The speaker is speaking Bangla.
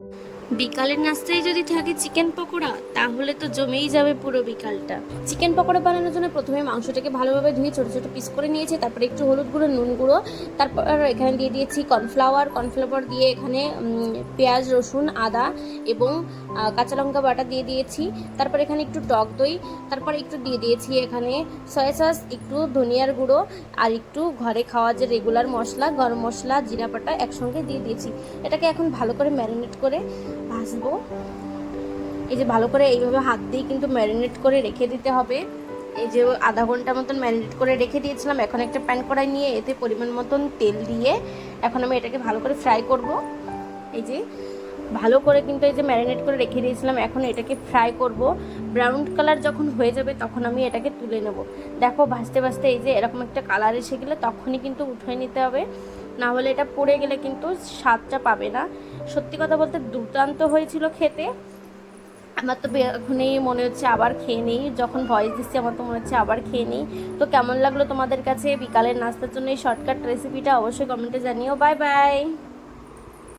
you বিকালের নাস্তায় যদি থাকে চিকেন পকোড়া, তাহলে তো জমেই যাবে পুরো বিকালটা। চিকেন পকোড়া বানানোর জন্য প্রথমে মাংসটাকে ভালোভাবে ধুয়ে ছোটো ছোটো পিস করে নিয়েছি, তারপরে একটু হলুদ গুঁড়ো, নুন গুঁড়ো, তারপর এখানে দিয়ে দিয়েছি কর্নফ্লাওয়ার কর্নফ্লাওয়ার দিয়ে এখানে পেঁয়াজ, রসুন, আদা এবং কাঁচা লঙ্কা বাটা দিয়ে দিয়েছি। তারপর এখানে একটু টক দই, তারপর একটু দিয়ে দিয়েছি এখানে সয়া সস একটু ধনিয়ার গুঁড়ো আর একটু ঘরে খাওয়া যে রেগুলার মশলা, গরম মশলা, জিরা বাটা একসঙ্গে দিয়ে দিয়েছি। এটাকে এখন ভালো করে ম্যারিনেট করে ভাজবো এই যে ভালো করে এইভাবে হাত দিয়ে কিন্তু ম্যারিনেট করে রেখে দিতে হবে। এই যে আধা ঘণ্টা মতন ম্যারিনেট করে রেখে দিয়েছিলাম, এখন একটা প্যান কড়াই নিয়ে এতে পরিমাণ মতন তেল দিয়ে এখন আমি এটাকে ভালো করে ফ্রাই করব। এই যে ভালো করে কিন্তু এই যে ম্যারিনেট করে রেখে দিয়েছিলাম, এখন এটাকে ফ্রাই করব। ব্রাউন কালার যখন হয়ে যাবে তখন আমি এটাকে তুলে নেব। দেখো ভাজতে ভাজতে এই যে এরকম একটা কালার এসে গেলে তখনই কিন্তু উঠিয়ে নিতে হবে। না হলে এটা পড়ে গেলে কিন্তু স্বাদটা পাবে না। সত্যি কথা বলতে দুর্দান্ত হয়েছিল খেতে। আমার তো এখনই মনে হচ্ছে আবার খেয়ে নিই। যখন ভয়েস দিচ্ছি, আমার তো মনে হচ্ছে আবার খেয়ে নিই। তো কেমন লাগল তোমাদের কাছে? বিকালের নাস্তার জন্য এই শর্টকাট রেসিপিটা অবশ্যই কমেন্টে জানিও। Bye bye